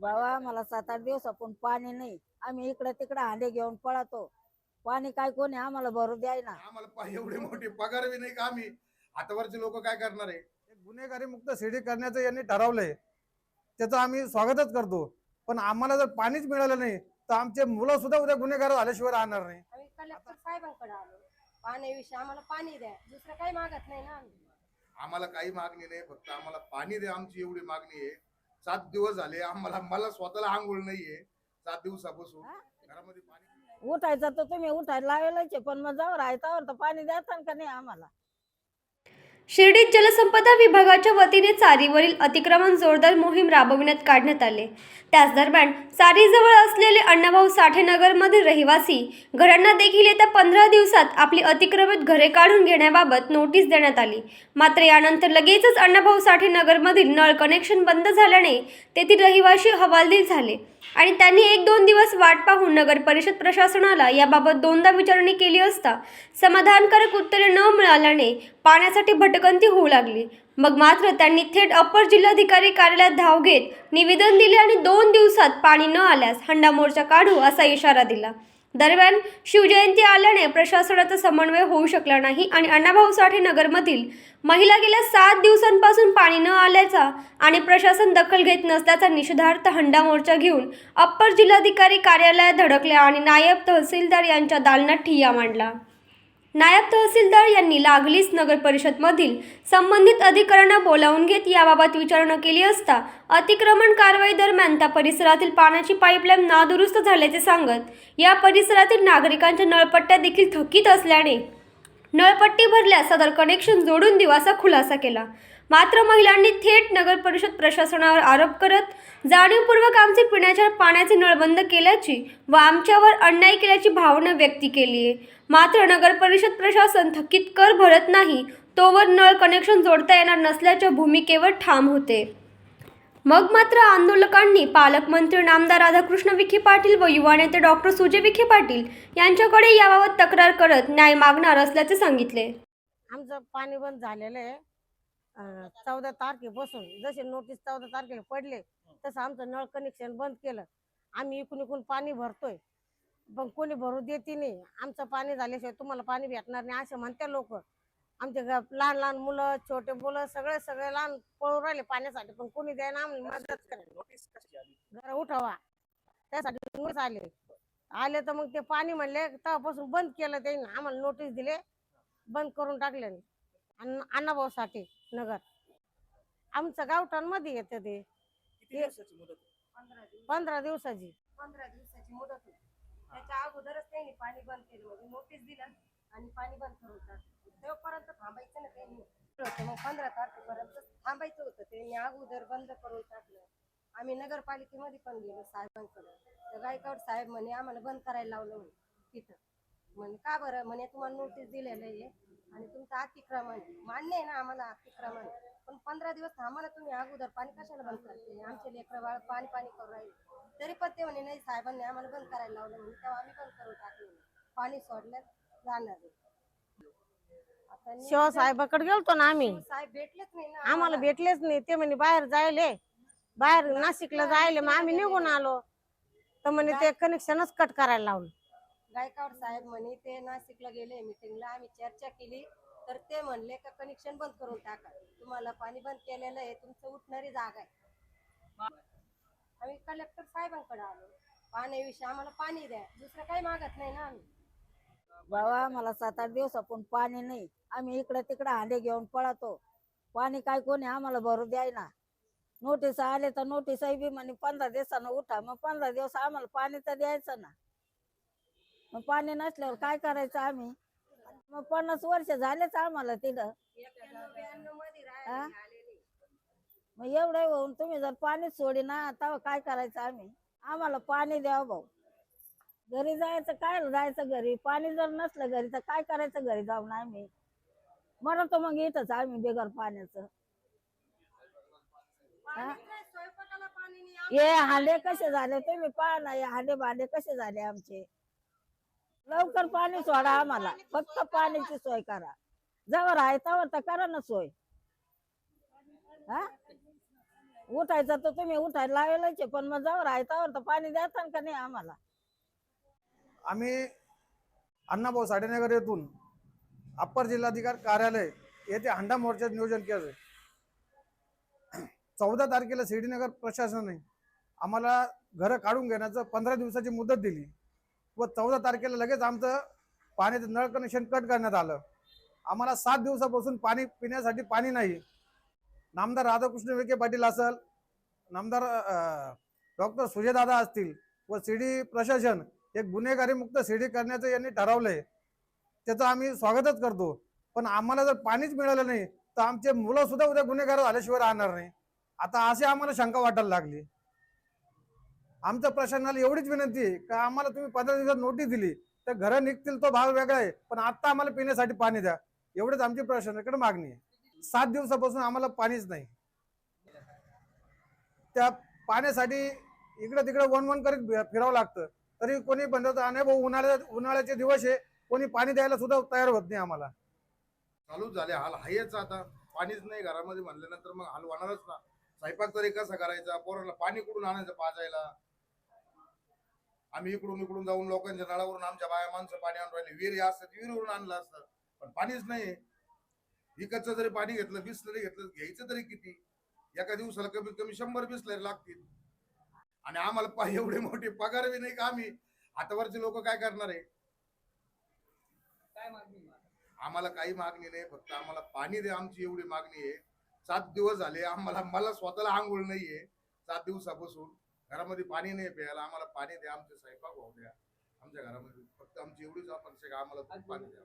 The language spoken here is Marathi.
बाबा मला सात आठ दिवसापून पाणी नाही. आम्ही इकडे तिकडे हांडे घेऊन पळतो. पाणी काय कोणी आम्हाला भरू द्याय ना. आम्हाला पा- एवढे मोठे पगार बी नाही का आम्ही? आतावरचे लोक काय करणार आहे? एक गुन्हेगारी मुक्त सिटी करण्याचं यांनी ठरवलंय. त्याचं आम्ही स्वागतच करतो. पण आम्हाला जर पाणीच मिळालं नाही तर आमचे मुलं सुद्धा उद्या गुन्हेगार झाल्याशिवाय राहणार नाही. आम्ही कलेक्टर साहेबांकडे आलो. पाण्याविषयी आम्हाला पाणी द्या. दुसरं काही मागत नाही ना आम्ही. आम्हाला काही मागणी नाही फक्त आम्हाला पाणी द्या आमची एवढी मागणी आहे. सात दिवस झाले. आम्हाला मला स्वतःला आंघोळ नाहीये. सात दिवसापासून. हा? घरामध्ये पाणी उठायचं तर तुम्ही उठायला लावेलच आहे, पण मग जाऊ राहतावर तर पाणी द्याल का नाही आम्हाला? शिर्डीत जलसंपदा विभागाच्या वतीने चारीवरील अतिक्रमण जोरदार मोहीम राबविण्यात काढण्यात आले. त्याच दरम्यान चारीजवळ असलेले अण्णाभाऊ साठे नगरमधील रहिवासी घरांना देखील येत्या पंधरा दिवसात आपली अतिक्रमित घरे काढून घेण्याबाबत नोटीस देण्यात आली. मात्र यानंतर लगेचच अण्णाभाऊ साठे नगरमधील नळ कनेक्शन बंद झाल्याने तेथील रहिवासी हवालदिल झाले आणि त्यांनी एक दोन दिवस वाट पाहून नगर परिषद प्रशासनाला याबाबत दोनदा विचारणी केली असता समाधानकारक उत्तरे न मिळाल्याने पाण्यासाठी भटकंती होऊ लागली. मग मात्र त्यांनी थेट अप्पर जिल्हाधिकारी कार्यालयात धाव घेत निवेदन दिले आणि दोन दिवसात पाणी न आल्यास हंडा मोर्चा काढू असा इशारा दिला. दरम्यान शिवजयंती आल्याने प्रशासनाचा समन्वय होऊ शकला नाही आणि अण्णाभाऊ साठे नगरमधील महिला गेल्या सात दिवसांपासून पाणी न आल्याचा आणि प्रशासन दखल घेत नसल्याचा निषेधार्थ हंडा मोर्चा घेऊन अप्पर जिल्हाधिकारी कार्यालयात धडकल्या आणि नायब तहसीलदार यांच्या दालनात ठिय्या मांडला. नायब तहसीलदार यांनी लागलीच नगर परिषदमधील संबंधित अधिकाऱ्यांना बोलावून घेत याबाबत विचारणा केली असता अतिक्रमण कारवाई दरम्यान त्या परिसरातील पाण्याची पाईपलाईन नादुरुस्त झाल्याचे सांगत या परिसरातील नागरिकांच्या नळपट्ट्या देखील थकीत असल्याने नळपट्टी भरल्यास सदर कनेक्शन जोडून देऊ खुलासा केला. मात्र महिलांनी थेट नगर परिषद प्रशासनावर आरोप करत जाणीवपूर्वक आमचे पिण्याच्या पाण्याचे नळ बंद केल्याची व आमच्यावर अन्याय केल्याची भावना व्यक्त केली आहे मात्र नगर परिषद प्रशासन थकीत कर भरत नाही तोवर नळ कनेक्शन जोडता येणार नसल्याच्या भूमिकेवर ठाम होते. मग मात्र आंदोलकांनी पालकमंत्री नामदार राधाकृष्ण विखे पाटील व युवा नेते डॉक्टर सुजय विखे पाटील यांच्याकडे याबाबत तक्रार करत न्याय मागणार असल्याचे सांगितले. आमचं पाणी बंद झालेलं आहे. चौदा तारखेपासून जसे नोटीस चौदा तारखेला पडले तसं आमचं नळ कनेक्शन बंद केलं. आम्ही इकून इकून पाणी भरतोय. पण कोणी भरू देते नाही. आमचं पाणी झाल्याशिवाय तुम्हाला पाणी भेटणार नाही असे म्हणते लोक. आमचे लहान लहान मुलं छोटे मुलं सगळे सगळे लहान पळून राहिले पाण्यासाठी पण कोणी द्यायला आम्हाला मदत करा. घर उठवा. त्यासाठी नोटीस आले. आले तर मग ते पाणी म्हणले तेव्हापासून बंद केलं त्यांनी. आम्हाला नोटीस दिले बंद करून टाकले. अण्णा अण्णाभाऊ साठी नगर. आमचं गावठाणमध्ये येतं ते. पंधरा दिवसाची. पंधरा दिवसाची मुदत होती त्याच्या अगोदरच त्यांनी पाणी बंद केलं. म्हणजे नोटीस दिलं आणि पाणी बंद करून टाकलं. तेव्हापर्यंत थांबायचं ना त्यांनी. होतं मग पंधरा तारखेपर्यंत थांबायचं होतं. त्यांनी अगोदर बंद करून टाकलं. आम्ही नगरपालिकेमध्ये पण गेलो साहेबांकडे. तर गायकवाड साहेब म्हणे आम्हाला बंद करायला लावलं म्हणे तिथं. म्हणे का बरं? म्हणे तुम्हाला नोटीस दिलेलं आहे आणि तुमचं अतिक्रमण मान्य आहे ना आम्हाला अतिक्रमण. पण पंधरा दिवस थांबा ना तुम्ही अगोदर पाणी कशाला बंद करते आमचे लेकरं बाळ पाणी पाणी करू राहिले. तरी पण ते म्हणे नाही साहेबांनी आम्हाला बंद करायला लावलं म्हणे तेव्हा आम्ही बंद करून टाकलं. पाणी सोडल्यात जाणार आहे. आता नी- शिवसाहेबाकडे गेलतो ना आम्ही. साहेब भेटलेच नाही ना. आम्हाला भेटलेच नाही. ते म्हणे बाहेर जायले. बाहेर नाशिकला जायले मग आम्ही निघून आलो. तर म्हणे ते कनेक्शनच कट करायला लावलं. गायकवाड साहेब म्हणे ते नाशिकला गेले मिटिंगला आम्ही चर्चा केली. तर ते म्हणले का कनेक्शन बंद करून टाका. तुम्हाला पाणी बंद केलेलं आहे तुमचं उठणारी जागा आहे. आम्ही कलेक्टर साहेबांकडे आलो. पाण्याविषयी आम्हाला पाणी द्या. दुसरं काही मागत नाही ना आम्ही. बाबा मला सात आठ दिवसापून पाणी नाही. आम्ही इकडे तिकडे हांडे घेऊन पळतो. पाणी काय कोणी आम्हाला भरू द्याय ना. नोटीस आले तर नोटीस बी म्हणे पंधरा दिवसानं उठा. मग पंधरा दिवस आम्हाला पाणी तर द्यायचं ना. मग पाणी नसल्यावर काय करायचं आम्ही? मग पन्नास वर्ष झालेच आम्हाला तिथं. हा? मग एवढं होऊन तुम्ही जर पाणीच सोडी ना तेव्हा काय करायचं आम्ही? आम्हाला पाणी द्यावं भाऊ. घरी जायचं काय? जायचं घरी. पाणी जर नसलं घरी तर काय करायचं घरी जाऊन आम्ही? मरतो मग इथंच आम्ही बेगर पाण्याचं. हा? पाणी हे हांडे कसे झाले? तुम्ही पहा ना हे हांडे भांडे कसे झाले आमचे? लवकर पाणी सोडा आम्हाला. फक्त पाण्याची सोय करा. जवळ आहे तवर तर करा ना सोय. हा? उठायचं तर तुम्ही उठायला लावेलच आहे, पण मग जाऊ राहतावर तर पाणी द्याता का नाही आम्हाला? आम्ही अण्णाभाऊ साडेनगर येथून अप्पर जिल्हाधिकारी कार्यालय येथे हंडा मोर्चाचं नियोजन केलं चौदा तारखेला शिर्डीनगर प्रशासनाने आम्हाला घरं काढून घेण्याचं पंधरा दिवसाची मुदत दिली व चौदा तारखेला लगेच आमचं पाण्याचं नळ कनेक्शन कट करण्यात आलं. आम्हाला सात दिवसापासून पाणी पिण्यासाठी पाणी नाही. नामदार राधाकृष्ण विखे पाटील असेल नामदार डॉक्टर सुजयदादा असतील व शिर्डी प्रशासन एक गुन्हेगारी मुक्त शिर्डी करण्याचं यांनी ठरवलंय. त्याचं आम्ही स्वागतच करतो. पण आम्हाला जर पाणीच मिळालं नाही तर आमचे मुलं सुद्धा उद्या गुन्हेगार झाल्याशिवाय राहणार नाही. आता अशी आम्हाला शंका वाटायला लागली. आमच्या प्रशासनाला एवढीच विनंती आहे का आम्हाला तुम्ही पंधरा दिवसात नोटीस दिली तर घरं निघतील तो भाग वेगळा आहे पण आत्ता आम्हाला पिण्यासाठी पाणी द्या. एवढीच आमची प्रशासनाकडे मागणी आहे. सात दिवसापासून आम्हाला पाणीच नाही. त्या पाण्यासाठी इकडं तिकडे वन वन करीत फिरावं लागतं. तरी कोणी बंद आणि भाऊ उन्हाळ्या उन्हाळ्याचे दिवस आहे. कोणी पाणी द्यायला सुद्धा तयार होत नाही आम्हाला. चालूच झाले. हाल हायच आता. पाणीच नाही घरामध्ये म्हणल्यानंतर मग हाल होणारच ना. स्वयंपाक तरी कसा करायचा? पोरांना पाणी कुठून आणायचं पाजायला? आम्ही इकडून इकडून जाऊन लोकांच्या नळावरून आमच्या बाया माणसं पाणी आणून राहिले. विहिरी असतात विहिरीवरून आणलं असतं. पण पाणीच नाही. विकतचं जरी पाणी घेतलं बिसलरी घेतलं घ्यायचं तरी किती? एका दिवसाला कमीत कमी शंभर बिसलरी लागतील. आणि आम्हाला एवढे मोठे पगार बी नाही का आम्ही? हातावरचे लोक काय करणार आहे? आम्हाला काही मागणी नाही फक्त आम्हाला पाणी द्या आमची एवढी मागणी आहे. सात दिवस झाले आम्हाला मला स्वतःला आंघोळ नाहीये. सात दिवसापासून घरामध्ये पाणी नाही प्यायला. आम्हाला पाणी द्या आमचे स्वयंपाक होऊ द्या. आमच्या घरामध्ये फक्त आमची एवढीच अपेक्षा आम्हाला खूप पाणी द्या?